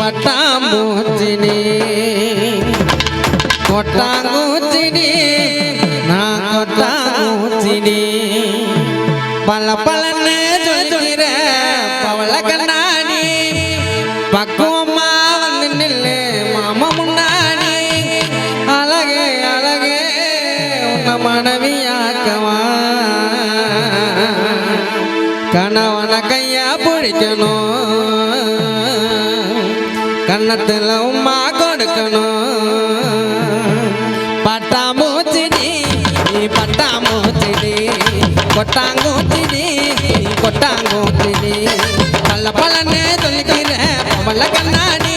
பட்டாம்பூச்சினி. கொட்டாங்கூச்சினி நான் கொட்டாங்கூச்சினி பல பலன்னு சொல்கிற பவள கண்ணாடி. பக்குவமா வந்து நில்லு மாமா முன்னாடி. அழகே அழகே உன்னை கணவன கையா பிடிக்கணும். கண்ணத்தில் உமா கொடுக்கணும். பட்டாமூச்சிடி நீ பட்டாம்பூச்சிடி கொட்டாங்கூச்சிடி நீ. கொட்டாங்கூச்சிடி பல்ல பல்லன்னு சொல்லிக்கிற பல்ல கண்ணாடி.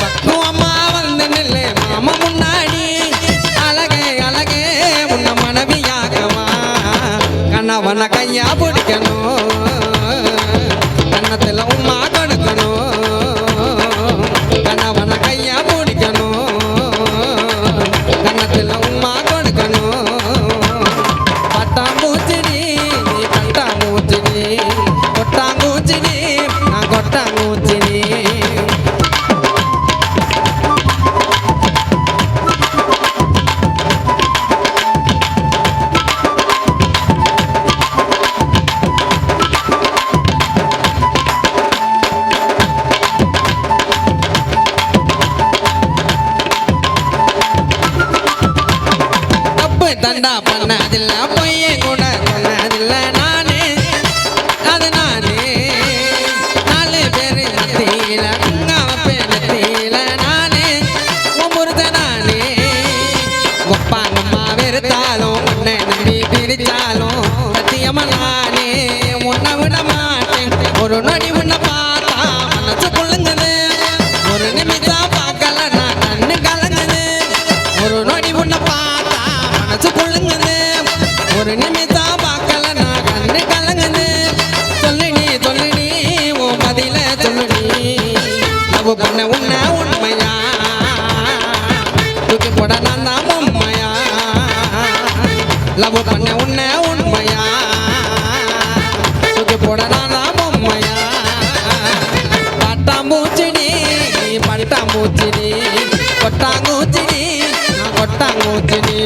பக்குவம்மா வந்து நில்லு மாமா முன்னாடி. அழகே அழகே உன்ன மனைவியாகவா. கணவன கையா பிடிக்கணும். தப்பு தண்டா பண்ணதில்ல பொய்யே கூட சொன்னதில்ல நானே. அது நானே. நாலு பேரு மத்தியில அங்காவ பேரத்தியில நானே. உமுருத நானே. ஒப்பா அம்மா வெறுத்தாலும் உன்னை நம்பி பிரிச்சாலும் சத்தியமா நானே. உன்னை விட மாட்டேன். ஒரு நொடி உன்னை லவ் பண்ண உன்ன உண்மையா? தூக்கி போட நான் தான் உண்மையா பட்டாம்பூச்சிடி கொட்டாங்கூச்சினி கொட்டாங்கூச்சினி.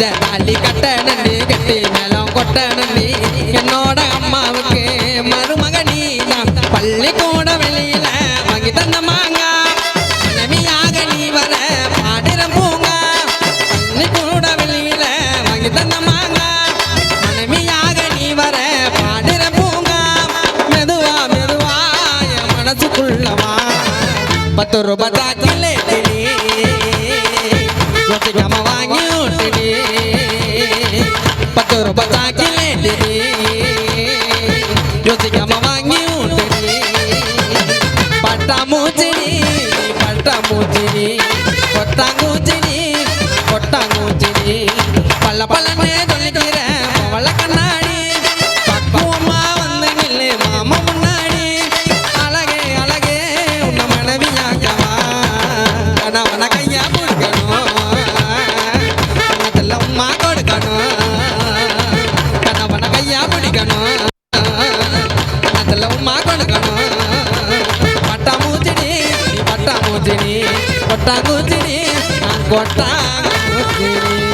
மஞ்ச தாலி கட்ட நன்றி கட்டி மேலம் கொட்ட நன்றி என்னோட அம்மாவுக்கு மருமக நீ தான் பள்ளிக்கூட வெளியில வாங்கி தந்த மாங்க. மனைவியாக நீ வர பாடுற பூங்கா. பள்ளிக்கூட வெளியில வாங்கி தந்த மாங்க. மனைவியாக நீ வர பாடுற பூங்கா. மெதுவா மெதுவா என் மனசுக்குள்ளவா பத்து ரூபாய் தாக்கிலே யோசிக்காம வாங்கி பத்து ரூபாய் யோசிக்காம வாங்கி விட்டுடி பட்டாம்பூச்சிடி பட்டாம்பூச்சிடி கொட்டாங்கூச்சிடி கொட்டாங்கூச்சிடி பல்ல பல்லன்னு பட்டாம்பூச்சிடி கொட்டாங்கூச்சிடி நான் கொட்டாங்கூச்சிடி